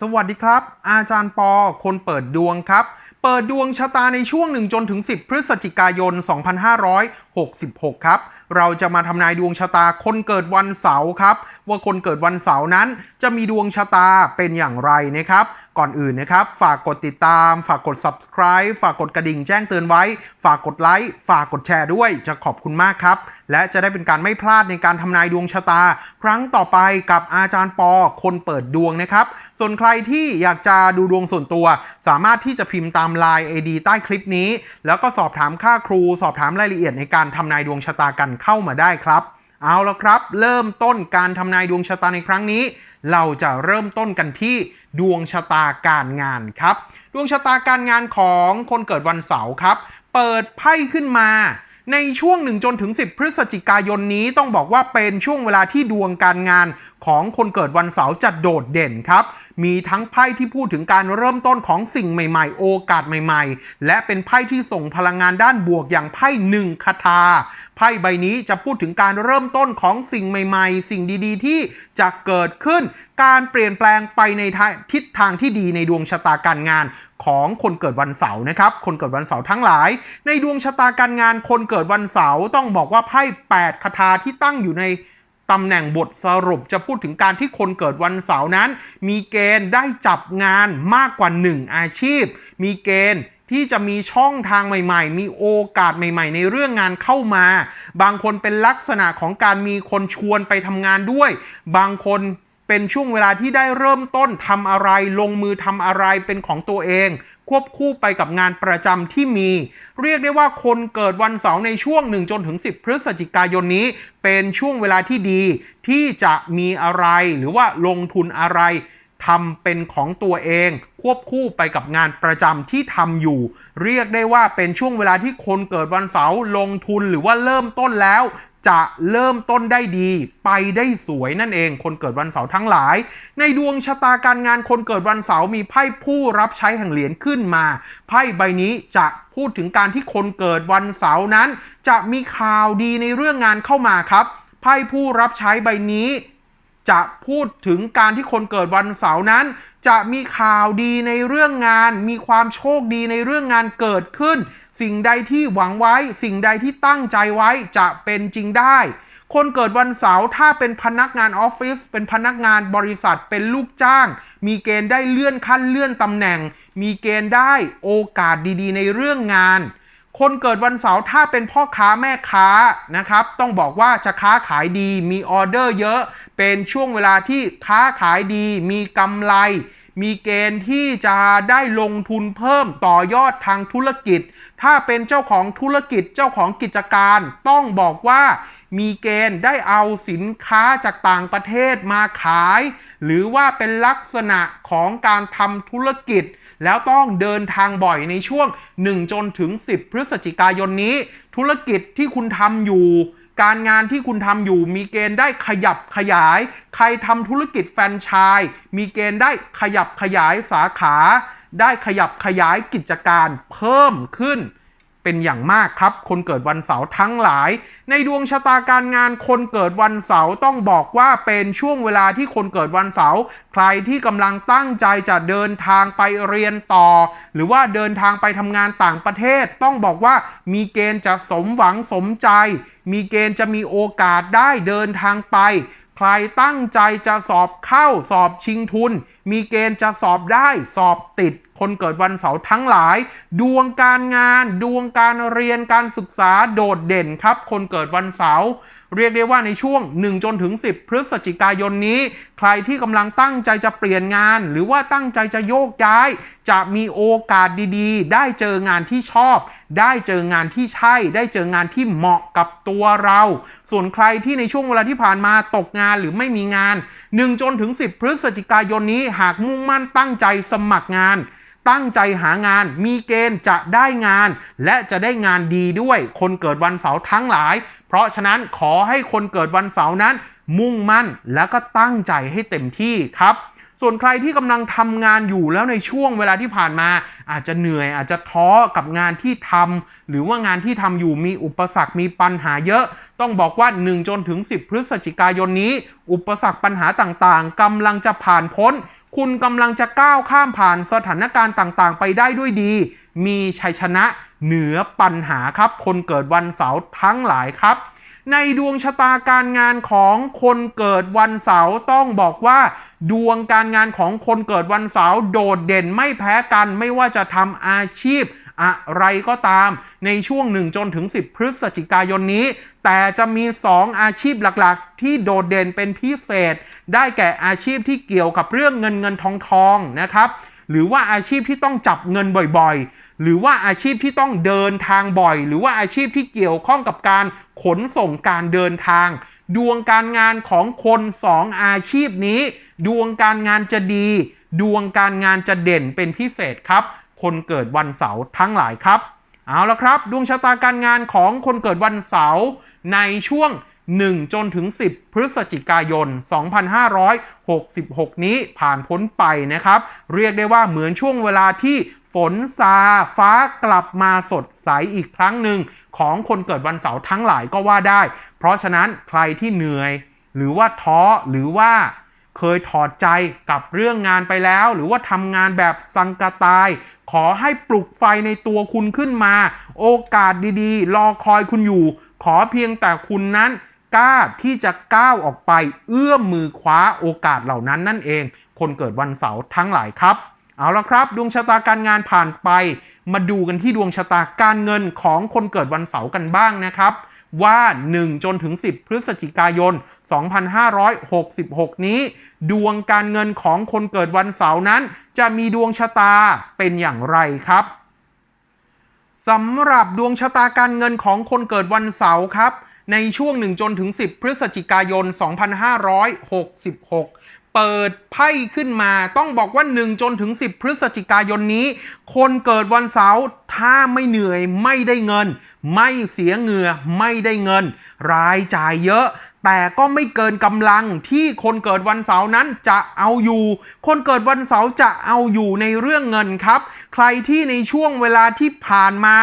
สวัสดีครับ อาจารย์ปอ คนเปิดดวงครับ เปิดดวงชะตาในช่วง 1 จนถึง 10 พฤศจิกายน 2566 ครับ เราจะมาทำนายดวงชะตาคนเกิดวันเสาร์ครับ ว่าคนเกิดวันเสาร์นั้น จะมีดวงชะตาเป็นอย่างไรนะครับ ก่อนอื่นนะครับ ฝากกดติดตาม ฝากกด subscribe ฝากกดกระดิ่งแจ้งเตือนไว้ ฝากกดไลค์ฝากกดแชร์ด้วยจะขอบคุณมากครับ และจะได้เป็นการไม่พลาดในการทำนายดวงชะตา ครั้งต่อไปกับอาจารย์ปอ คนเปิดดวงนะครับ ส่วนใครที่อยากจะดูดวงส่วนตัว สามารถที่จะพิมพ์ตาม Line AD ใต้คลิปนี้ แล้วก็สอบถามค่าครู สอบถามรายละเอียดในการทำนายดวงชะตากันเข้ามาได้ครับเอาละครับ เริ่มต้นการทำนายดวงชะตาในครั้งนี้ เราจะเริ่มต้นกันที่ดวงชะตาการงานครับ ดวงชะตาการงานของคนเกิดวันเสาร์ครับ เปิดไพ่ขึ้นมา ในช่วง 1 จนถึง 10 พฤศจิกายนนี้ต้องบอกว่าเป็นช่วงเวลาที่ดวงการงานของคนเกิดวันเสาร์จะโดดเด่นครับ มีทั้งไพ่ที่พูดถึงการเริ่มต้นของสิ่งใหม่ๆ โอกาสใหม่ๆ และเป็นไพ่ที่ส่งพลังงานด้านบวกอย่างไพ่หนึ่งคาถาไพ่ใบนี้จะพูดถึงการเริ่มต้นของสิ่งใหม่ๆ สิ่งดีๆ ที่จะเกิดขึ้น การเปลี่ยนแปลงไปในทิศทางที่ดีในดวงชะตาการงาน ของคนเกิดวันเสาร์นะครับ คนเกิดวันเสาร์ทั้งหลาย ในดวงชะตาการงานคนเกิดวันเสาร์ต้องบอกว่าไพ่8คาถาที่ตั้งอยู่ในตำแหน่งบทสรุปจะพูดถึงการที่คนเกิดวันเสาร์นั้น มีเกณฑ์ได้จับงานมากกว่า 1 อาชีพ มีเกณฑ์ที่จะมีช่องทางใหม่ ๆ มีโอกาสใหม่ ๆ ในเรื่องงานเข้ามา บางคนเป็นลักษณะของการมีคนชวนไปทำงานด้วย บางคน เป็นช่วงเวลาที่ได้เริ่มต้นทำอะไรลงมือทำอะไรเป็นของตัวเอง ควบคู่ไปกับงานประจำที่มี เรียกได้ว่าคนเกิดวันเสาร์ในช่วง1จนถึง 10 พฤศจิกายนนี้ เป็นช่วงเวลาที่ดีที่จะมีอะไรหรือว่าลงทุนอะไร ทำเป็นของตัวเอง ควบคู่ไปกับงานประจำที่ทำอยู่ เรียกได้ว่าเป็นช่วงเวลาที่คนเกิดวันเสาร์ลงทุนหรือว่าเริ่มต้นแล้ว จะเริ่มต้นได้ดี ไปได้สวยนั่นเอง คนเกิดวันเสาร์ทั้งหลาย ในดวงชะตาการงานคนเกิดวันเสาร์มีไพ่ผู้รับใช้แห่งเหรียญขึ้นมา ไพ่ใบนี้จะพูดถึงการที่คนเกิดวันเสาร์นั้น จะมีข่าวดีในเรื่องงานเข้ามาครับไพ่ผู้รับใช้ใบนี้ จะพูดถึงการที่คนเกิดวันเสาร์นั้น จะมีข่าวดีในเรื่องงาน มีความโชคดีในเรื่องงานเกิดขึ้น สิ่งใดที่หวังไว้ สิ่งใดที่ตั้งใจไว้จะเป็นจริงได้ คนเกิดวันเสาร์ถ้าเป็นพนักงานออฟฟิศเป็นพนักงานบริษัทเป็นลูกจ้าง มีเกณฑ์ได้เลื่อนขั้นเลื่อนตำแหน่ง มีเกณฑ์ได้โอกาสดีๆ ในเรื่องงาน คนเกิดวันเสาร์ถ้าเป็นพ่อค้าแม่ค้านะครับ ต้องบอกว่าจะค้าขายดีมีออเดอร์เยอะ เป็นช่วงเวลาที่ค้าขายดี มีกำไร มีเกณฑ์ที่จะได้ลงทุนเพิ่มต่อยอดทางธุรกิจ ถ้าเป็นเจ้าของธุรกิจเจ้าของกิจการ ต้องบอกว่า มีเกณฑ์ได้เอาสินค้าจากต่างประเทศมาขาย หรือว่าเป็นลักษณะของการทำธุรกิจ แล้วต้องเดินทางบ่อยในช่วง 1 จนถึง 10 พฤศจิกายนนี้ ธุรกิจที่คุณทำอยู่ การงานที่คุณทำอยู่ มีเกณฑ์ได้ขยับขยาย ใครทำธุรกิจแฟรนไชส์มีเกณฑ์ได้ขยับขยายสาขา ได้ขยับขยายกิจการเพิ่มขึ้น เป็นอย่างมากครับ คนเกิดวันเสาร์ทั้งหลาย ในดวงชะตาการงานคนเกิดวันเสาร์ต้องบอกว่าเป็นช่วงเวลาที่คนเกิดวันเสาร์ใครที่กำลังตั้งใจจะเดินทางไปเรียนต่อ หรือว่าเดินทางไปทำงานต่างประเทศ ต้องบอกว่ามีเกณฑ์จะสมหวังสมใจ มีเกณฑ์จะมีโอกาสได้เดินทางไป ใครตั้งใจจะสอบเข้าสอบชิงทุน มีเกณฑ์จะสอบได้สอบติด คนเกิดวันเสาร์ทั้งหลาย ดวงการงาน ดวงการเรียนการศึกษาโดดเด่นครับ คนเกิดวันเสาร์ เรียกได้ว่าในช่วง 1 จนถึง 10 พฤศจิกายนนี้ ใครที่กำลังตั้งใจจะเปลี่ยนงาน หรือว่าตั้งใจจะโยกย้าย จะมีโอกาสดีๆ ได้เจองานที่ชอบ ได้เจองานที่ใช่ ได้เจองานที่เหมาะกับตัวเรา ส่วนใครที่ในช่วงเวลาที่ผ่านมาตกงานหรือไม่มีงาน 1 จนถึง 10 พฤศจิกายนนี้หากมุ่งมั่นตั้งใจสมัครงาน ตั้งใจหางาน มีเกณฑ์จะได้งาน และจะได้งานดีด้วย คนเกิดวันเสาร์ทั้งหลาย เพราะฉะนั้นขอให้คนเกิดวันเสาร์นั้น มุ่งมั่นแล้วก็ตั้งใจให้เต็มที่ครับส่วนใครที่กำลังทำงานอยู่แล้วในช่วงเวลาที่ผ่านมา อาจจะเหนื่อยอาจจะท้อกับงานที่ทำหรือว่างานที่ทำอยู่มีอุปสรรคมีปัญหาเยอะ ต้องบอกว่า 1 จนถึง 10 พฤศจิกายนนี้ อุปสรรคปัญหาต่างๆกำลังจะผ่านพ้น คุณกำลังจะก้าวข้ามผ่านสถานการณ์ต่างๆ ไปได้ด้วยดี มีชัยชนะเหนือปัญหาครับ คนเกิดวันเสาร์ทั้งหลายครับ ในดวงชะตาการงานของคนเกิดวันเสาร์ต้องบอกว่า ดวงการงานของคนเกิดวันเสาร์โดดเด่นไม่แพ้กัน ไม่ว่าจะทำอาชีพ อะไรก็ตามในช่วง 1 จนถึง 10 พฤศจิกายนนี้ แต่จะมี 2 อาชีพหลักๆ ที่โดดเด่นเป็นพิเศษ ได้แก่อาชีพที่เกี่ยวกับเรื่องเงินเงินทองทองนะครับ หรือว่าอาชีพที่ต้องจับเงินบ่อยๆ หรือว่าอาชีพที่ต้องเดินทางบ่อย หรือว่าอาชีพที่เกี่ยวข้องกับการขนส่งการเดินทาง ดวงการงานของคนสองอาชีพนี้ ดวงการงานจะดี ดวงการงานจะเด่นเป็นพิเศษครับ คนเกิดวันเสาร์ทั้งหลายครับ เอาละครับ ดวงชะตาการงานของคนเกิดวันเสาร์ในช่วง 1 จนถึง 10 พฤศจิกายน 2566 นี้ผ่านพ้นไปนะครับ เรียกได้ว่าเหมือนช่วงเวลาที่ฝนซาฟ้ากลับมาสดใสอีกครั้งหนึ่งของคนเกิดวันเสาร์ทั้งหลายก็ว่าได้ เพราะฉะนั้นใครที่เหนื่อย หรือว่าท้อหรือว่า เคยถอดใจกับเรื่องงานไปแล้ว หรือว่าทำงานแบบสังกตาย ขอให้ปลุกไฟในตัวคุณขึ้นมา โอกาสดีๆ รอคอยคุณอยู่ ขอเพียงแต่คุณนั้นกล้าที่จะก้าวออกไปเอื้อมมือคว้าโอกาสเหล่านั้นนั่นเอง คนเกิดวันเสาร์ทั้งหลายครับ เอาละครับ ดวงชะตาการงานผ่านไป มาดูกันที่ดวงชะตาการเงินของคนเกิดวันเสาร์กันบ้างนะครับ ว่า 1 จนถึง 10 พฤศจิกายน 2566 นี้ ดวงการเงินของคนเกิดวันเสาร์นั้น จะมีดวงชะตาเป็นอย่างไรครับสำหรับดวงชะตาการเงินของคนเกิดวันเสาร์ครับ ในช่วง 1 จนถึง 10 พฤศจิกายน 2566เปิดไพ่ขึ้นมาต้องบอกว่า 1 จนถึง 10 พฤศจิกายนนี้ คนเกิดวันเสาร์ถ้าไม่เหนื่อยไม่ได้เงิน ไม่เสียเงื่อไม่ได้เงิน รายจ่ายเยอะ แต่ก็ไม่เกินกำลังที่คนเกิดวันเสาร์นั้นจะเอาอยู่ คนเกิดวันเสาร์จะเอาอยู่ในเรื่องเงินครับ ใครที่ในช่วงเวลาที่ผ่านมา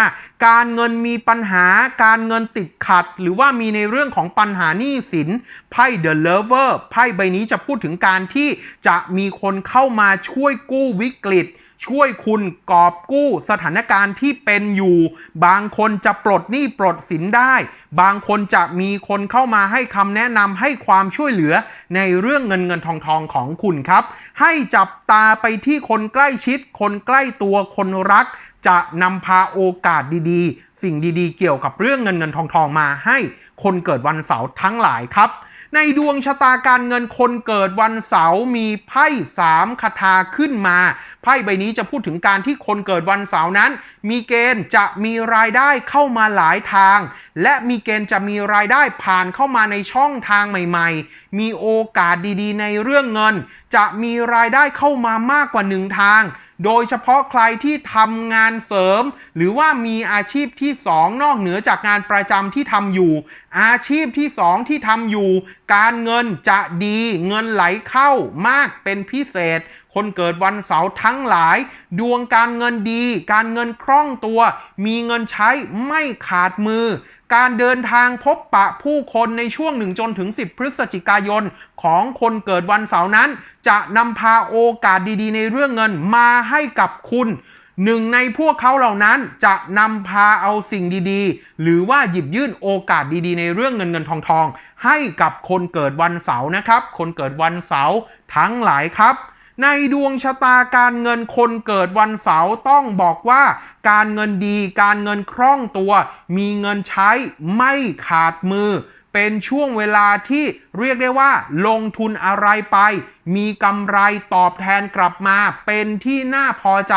การเงินมีปัญหา การเงินติดขัด หรือว่ามีในเรื่องของปัญหาหนี้สินไพ่ The Lover ไพ่ใบนี้จะพูดถึงการที่จะมีคนเข้ามาช่วยกู้วิกฤต ช่วยคุณกอบกู้สถานการณ์ที่เป็นอยู่ บางคนจะปลดหนี้ปลดสินได้ บางคนจะมีคนเข้ามาให้คำแนะนำให้ความช่วยเหลือในเรื่องเงินเงินทองทองของคุณครับ ให้จับตาไปที่คนใกล้ชิด คนใกล้ตัวคนรัก จะนำพาโอกาสดีๆ สิ่งดีๆ เกี่ยวกับเรื่องเงินเงินทองทองมาให้คนเกิดวันเสาร์ทั้งหลายครับ ในดวงชะตาการเงินคนเกิดวันเสาร์มีไพ่สามคาถาขึ้นมา ไพ่ใบนี้จะพูดถึงการที่คนเกิดวันเสาร์นั้น มีเกณฑ์จะมีรายได้เข้ามาหลายทาง และมีเกณฑ์จะมีรายได้ผ่านเข้ามาในช่องทางใหม่ๆ มีโอกาสดีๆ ในเรื่องเงิน จะมีรายได้เข้ามามากกว่าหนึ่งทาง โดยเฉพาะใครที่ทำงานเสริม หรือว่ามีอาชีพที่2นอกเหนือจากงานประจำที่ทำอยู่อาชีพที่2ที่ทำอยู่ การเงินจะดีเงินไหลเข้ามากเป็นพิเศษ คนเกิดวันเสาร์ทั้งหลาย ดวงการเงินดี การเงินคล่องตัว มีเงินใช้ไม่ขาดมือ การเดินทางพบปะผู้คนในช่วง1จนถึง 10 พฤศจิกายน ของคนเกิดวันเสาร์นั้น จะนำพาโอกาสดีๆ ในเรื่องเงินมาให้กับคุณ หนึ่งในพวกเขาเหล่านั้นจะนำพาเอาสิ่งดีๆ หรือว่าหยิบยื่นโอกาสดีๆ ในเรื่องเงินเงินทองทอง ให้กับคนเกิดวันเสาร์นะครับ คนเกิดวันเสาร์ทั้งหลายครับ ในดวงชะตาการเงินคนเกิดวันเสาร์ต้องบอกว่า การเงินดี การเงินคล่องตัว มีเงินใช้ไม่ขาดมือ เป็นช่วงเวลาที่เรียกได้ว่าลงทุนอะไรไป มีกำไรตอบแทนกลับมา เป็นที่น่าพอใจ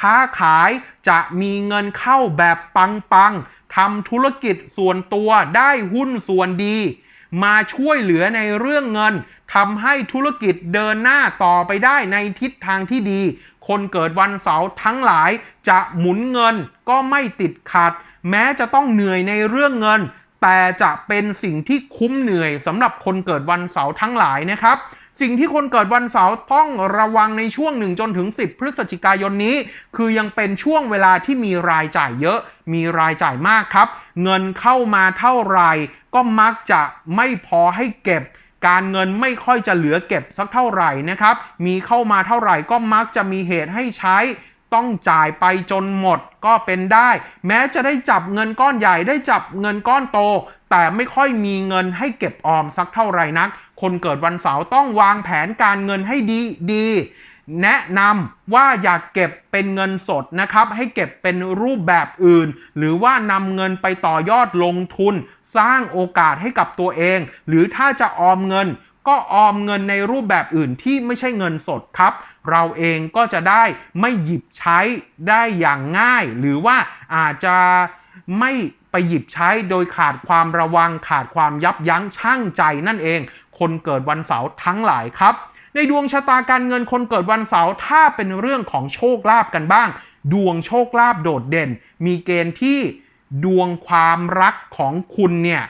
ค้าขายจะมีเงินเข้าแบบปังๆทำธุรกิจส่วนตัวได้หุ้นส่วนดี มาช่วยเหลือในเรื่องเงินทำให้ธุรกิจเดินหน้าต่อไปได้ในทิศทางที่ดี คนเกิดวันเสาร์ทั้งหลายจะหมุนเงินก็ไม่ติดขัด แม้จะต้องเหนื่อยในเรื่องเงิน แต่จะเป็นสิ่งที่คุ้มเหนื่อยสำหรับคนเกิดวันเสาร์ทั้งหลายนะครับสิ่งที่คนเกิดวันเสาร์ต้องระวังในช่วงหนึ่งจนถึง 10 พฤศจิกายนนี้ คือยังเป็นช่วงเวลาที่มีรายจ่ายเยอะ มีรายจ่ายมากครับ เงินเข้ามาเท่าไหร่ก็มักจะไม่พอให้เก็บ การเงินไม่ค่อยจะเหลือเก็บสักเท่าไหร่นะครับ มีเข้ามาเท่าไหร่ก็มักจะมีเหตุให้ใช้ ต้องจ่ายไปจนหมดก็เป็นได้ แม้จะได้จับเงินก้อนใหญ่ได้จับเงินก้อนโต แต่ไม่ค่อยมีเงินให้เก็บออมสักเท่าไหร่นัก คนเกิดวันเสาร์ต้องวางแผนการเงินให้ดีดีแนะนำว่าอยากเก็บเป็นเงินสดนะครับ ให้เก็บเป็นรูปแบบอื่น หรือว่านำเงินไปต่อยอดลงทุน สร้างโอกาสให้กับตัวเอง หรือถ้าจะออมเงิน ก็ออมเงินในรูปแบบอื่นที่ไม่ใช่เงินสดครับ เราเองก็จะได้ไม่หยิบใช้ได้อย่างง่าย หรือว่าอาจจะไม่ไปหยิบใช้โดยขาดความระวังขาดความยับยั้งชั่งใจนั่นเอง คนเกิดวันเสาร์ทั้งหลายครับ ในดวงชะตาการเงินคนเกิดวันเสาร์ถ้าเป็นเรื่องของโชคลาภกันบ้าง ดวงโชคลาภโดดเด่น มีเกณฑ์ที่ดวงความรักของคุณเนี่ย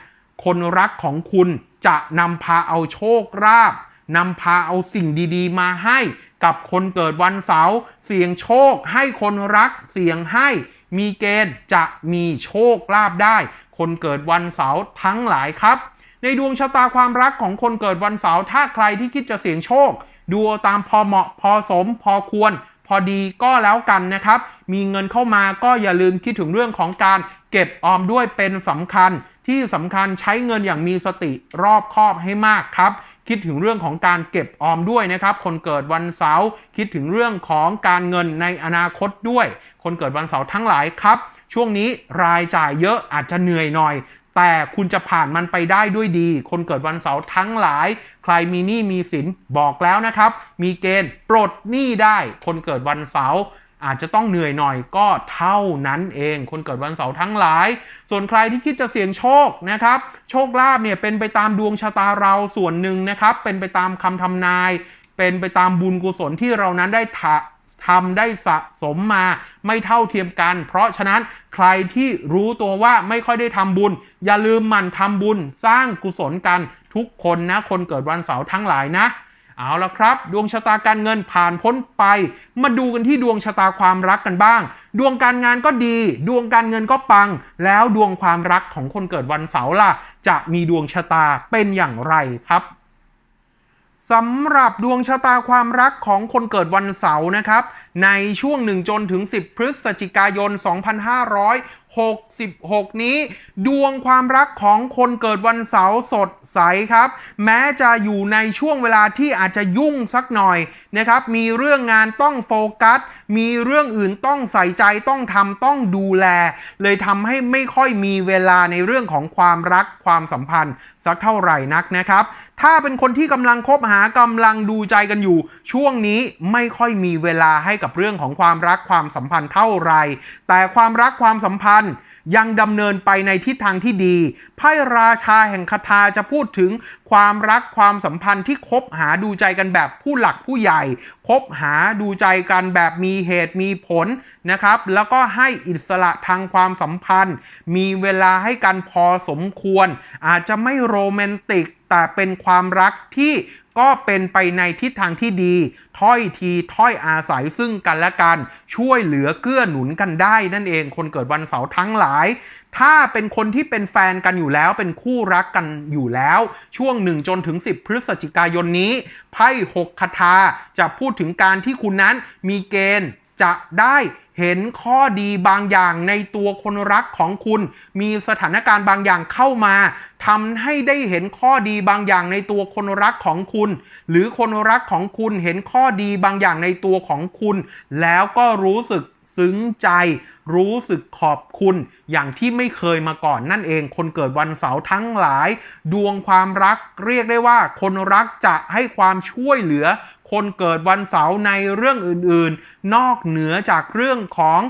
คนรักของคุณ จะนำพาเอาโชคลาภนำพาเอาสิ่งดีๆ มาให้กับคนเกิดวันเสาร์เสี่ยงโชคให้คนรักเสี่ยงให้มีเกณฑ์จะมีโชคลาภได้ คนเกิดวันเสาร์ทั้งหลายครับ ในดวงชะตาความรักของคนเกิดวันเสาร์ถ้าใครที่คิดจะเสี่ยงโชค ดูตามพอเหมาะพอสมพอควร พอดีก็แล้วกันนะครับ มีเงินเข้ามาก็อย่าลืมคิดถึงเรื่องของการเก็บออมด้วยเป็นสำคัญ ที่สำคัญใช้เงินอย่างมีสติรอบคอบให้มากครับ คิดถึงเรื่องของการเก็บออมด้วยนะครับ คนเกิดวันเสาร์คิดถึงเรื่องของการเงินในอนาคตด้วย คนเกิดวันเสาร์ทั้งหลายครับ ช่วงนี้รายจ่ายเยอะอาจจะเหนื่อยหน่อย แต่คุณจะผ่านมันไปได้ด้วยดี คนเกิดวันเสาร์ทั้งหลาย ใครมีหนี้มีสินบอกแล้วนะครับ มีเกณฑ์ปลดหนี้ได้ คนเกิดวันเสาร์ อาจจะต้องเหนื่อยหน่อยก็เท่านั้นเอง คนเกิดวันเสาร์ทั้งหลาย ส่วนใครที่คิดจะเสี่ยงโชคนะครับ โชคลาภเนี่ยเป็นไปตามดวงชะตาเราส่วนหนึ่งนะครับ เป็นไปตามคำทำนาย เป็นไปตามบุญกุศลที่เรานั้นได้ทะทำได้สะสมมาไม่เท่าเทียมกัน เพราะฉะนั้นใครที่รู้ตัวว่าไม่ค่อยได้ทำบุญ อย่าลืมหมั่นทำบุญสร้างกุศลกันทุกคนนะ คนเกิดวันเสาร์ทั้งหลายนะ เอาละครับ ดวงชะตาการเงินผ่านพ้นไป มาดูกันที่ดวงชะตาความรักกันบ้าง ดวงการงานก็ดี ดวงการเงินก็ปัง แล้วดวงความรักของคนเกิดวันเสาร์ล่ะ จะมีดวงชะตาเป็นอย่างไรครับสำหรับดวงชะตาความรักของคนเกิดวันเสาร์นะครับ ในช่วง 1 จนถึง 10 พฤศจิกายน 66 นี้ ดวงความรักของคนเกิดวันเสาร์สดใสครับ แม้จะอยู่ในช่วงเวลาที่อาจจะยุ่งสักหน่อยนะครับ มีเรื่องงานต้องโฟกัส มีเรื่องอื่นต้องใส่ใจต้องทำต้องดูแล เลยทำให้ไม่ค่อยมีเวลาในเรื่องของความรักความสัมพันธ์ สักเท่าไหร่นักนะครับ ถ้าเป็นคนที่กำลังคบหากำลังดูใจกันอยู่ ช่วงนี้ไม่ค่อยมีเวลาให้กับเรื่องของความรักความสัมพันธ์เท่าไหร่แต่ความรักความสัมพันธ์ยังดำเนินไปในทิศทางที่ดี ไพ่ราชาแห่งคาถาจะพูดถึงความรักความสัมพันธ์ที่คบหาดูใจกันแบบผู้หลักผู้ใหญ่ คบหาดูใจกันแบบมีเหตุมีผลนะครับ แล้วก็ให้อิสระทางความสัมพันธ์ มีเวลาให้กันพอสมควร อาจจะไม่โรแมนติก แต่เป็นความรักที่ก็เป็นไปในทิศทางที่ดี ถ้อยทีถ้อยอาศัยซึ่งกันและกัน ช่วยเหลือเกื้อหนุนกันได้นั่นเองคนเกิดวันเสาร์ทั้งหลาย ถ้าเป็นคนที่เป็นแฟนกันอยู่แล้ว เป็นคู่รักกันอยู่แล้ว ช่วง 1 จนถึง 10 พฤศจิกายนนี้ ไพ่6คาถาจะพูดถึงการที่คุณนั้นมีเกณฑ์จะได้ เห็นข้อดีบางอย่างในตัวคนรักของคุณ มีสถานการณ์บางอย่างเข้ามาทำให้ได้เห็นข้อดีบางอย่างในตัวคนรักของคุณ หรือคนรักของคุณเห็นข้อดีบางอย่างในตัวของคุณ แล้วก็รู้สึกซึ้งใจ รู้สึกขอบคุณ อย่างที่ไม่เคยมาก่อนนั่นเอง คนเกิดวันเสาร์ทั้งหลาย ดวงความรักเรียกได้ว่า คนรักจะให้ความช่วยเหลือคนเกิดวันเสาร์ในเรื่องอื่นๆ นอกเหนือจากเรื่องของ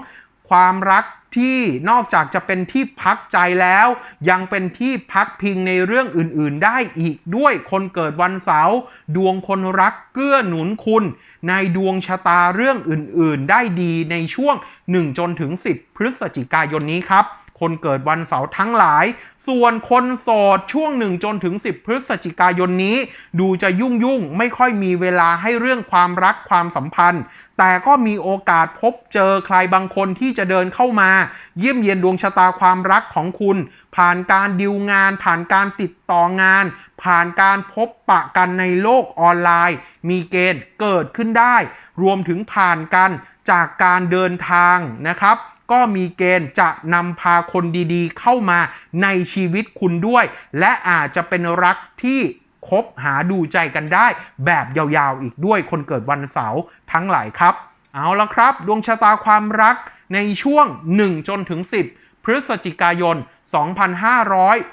ความรักที่นอกจากจะเป็นที่พักใจแล้ว ยังเป็นที่พักพิงในเรื่องอื่นๆ ได้อีกด้วยคนเกิดวันเสาร์ดวงคนรักเกื้อหนุนคุณ ในดวงชะตาเรื่องอื่นๆ ได้ดีในช่วง1จนถึง 10 พฤศจิกายนนี้ครับ คนเกิดวันเสาร์ทั้งหลาย ส่วนคนโสดช่วง 1 จนถึง 10 พฤศจิกายนนี้ ดูจะยุ่งยุ่งไม่ค่อยมีเวลาให้เรื่องความรักความสัมพันธ์ แต่ก็มีโอกาสพบเจอใครบางคนที่จะเดินเข้ามา เยี่ยมเยียนดวงชะตาความรักของคุณ ผ่านการดิวงาน ผ่านการติดต่องาน ผ่านการพบปะกันในโลกออนไลน์ มีเกณฑ์เกิดขึ้นได้ รวมถึงผ่านกันจากการเดินทางนะครับ ก็มีเกณฑ์จะนำพาคนดีๆ เข้ามาในชีวิตคุณด้วย และอาจจะเป็นรักที่คบหาดูใจกันได้ แบบยาวๆอีกด้วยคนเกิดวันเสาร์ทั้งหลายครับ เอาละครับ ดวงชะตาความรักในช่วง 1 จนถึง 10 พฤศจิกายน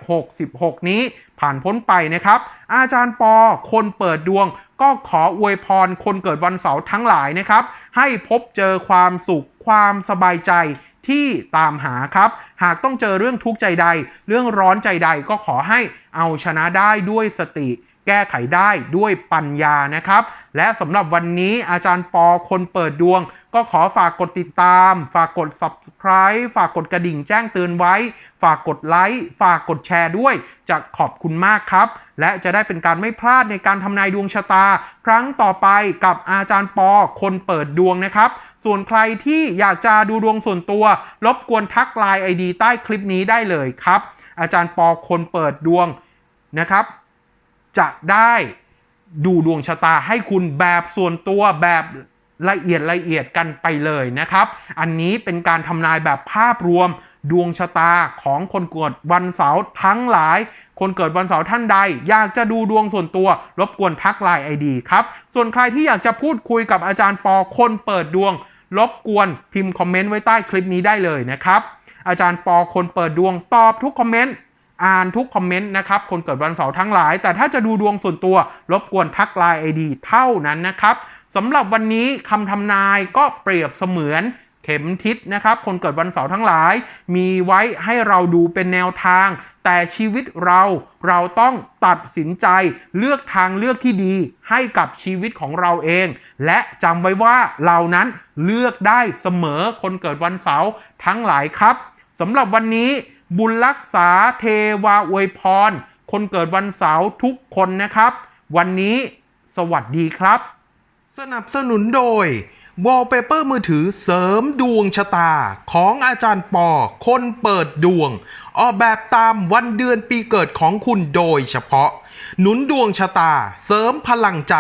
2566 นี้ผ่านพ้นไปนะครับ อาจารย์ปอคนเปิดดวงก็ขออวยพรคนเกิดวันเสาร์ทั้งหลายนะครับ ให้พบเจอความสุข ความสบายใจที่ตามหาครับ หากต้องเจอเรื่องทุกข์ใจใด เรื่องร้อนใจใดก็ขอให้เอาชนะได้ด้วยสติ แก้ไขได้ด้วยปัญญานะครับ และสำหรับวันนี้อาจารย์ปอคนเปิดดวง ก็ขอฝากกดติดตาม ฝากกด subscribe ฝากกดกระดิ่งแจ้งเตือนไว้ ฝากกดไลค์ ฝากกดแชร์ด้วย จะขอบคุณมากครับ และจะได้เป็นการไม่พลาดในการทำนายดวงชะตา ครั้งต่อไปกับอาจารย์ปอคนเปิดดวงนะครับ ส่วนใครที่อยากจะดูดวงส่วนตัว รบกวนทักไลน์ไอดีใต้คลิปนี้ได้เลยครับ อาจารย์ปอคนเปิดดวงนะครับ จะได้ดูดวงชะตาให้คุณแบบส่วนตัวแบบละเอียดละเอียดกันไปเลยนะครับ อันนี้เป็นการทำนายแบบภาพรวมดวงชะตาของคนเกิดวันเสาร์ทั้งหลาย คนเกิดวันเสาร์ท่านใด อยากจะดูดวงส่วนตัว รบกวนทักไลน์ไอดีครับ ส่วนใครที่อยากจะพูดคุยกับอาจารย์ปอคนเปิดดวง รบกวนพิมพ์คอมเมนต์ไว้ใต้คลิปนี้ได้เลยนะครับ อาจารย์ปอคนเปิดดวงตอบทุกคอมเมนต์ อ่านทุกคอมเมนต์นะครับ คนเกิดวันเสาร์ทั้งหลาย แต่ถ้าจะดูดวงส่วนตัว รบกวนทักไลน์ไอดีเท่านั้นนะครับสำหรับวันนี้คำทำนายก็เปรียบเสมือนเข็มทิศนะครับ คนเกิดวันเสาร์ทั้งหลาย มีไว้ให้เราดูเป็นแนวทาง แต่ชีวิตเราเราต้องตัดสินใจเลือกทางเลือกที่ดีให้กับชีวิตของเราเอง และจำไว้ว่าเรานั้นเลือกได้เสมอคนเกิดวันเสาร์ทั้งหลายครับสำหรับวันนี้ บุญรักษาเทวาอวยพร คนเกิดวันเสาร์ทุกคนนะครับ วันนี้สวัสดีครับ สนับสนุนโดย Wallpaper มือถือเสริมดวงชะตาของอาจารย์ปอ คนเปิดดวง ออกแบบตามวันเดือนปีเกิดของคุณโดยเฉพาะ หนุนดวงชะตาเสริมพลังใจ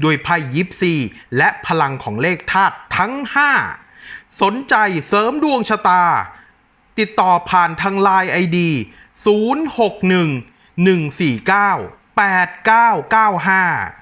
โดยไพ่ยิปซีและพลังของเลขธาตุทั้ง 5 สนใจเสริมดวงชะตา ติดต่อผ่านทาง Line ID 061 149 8995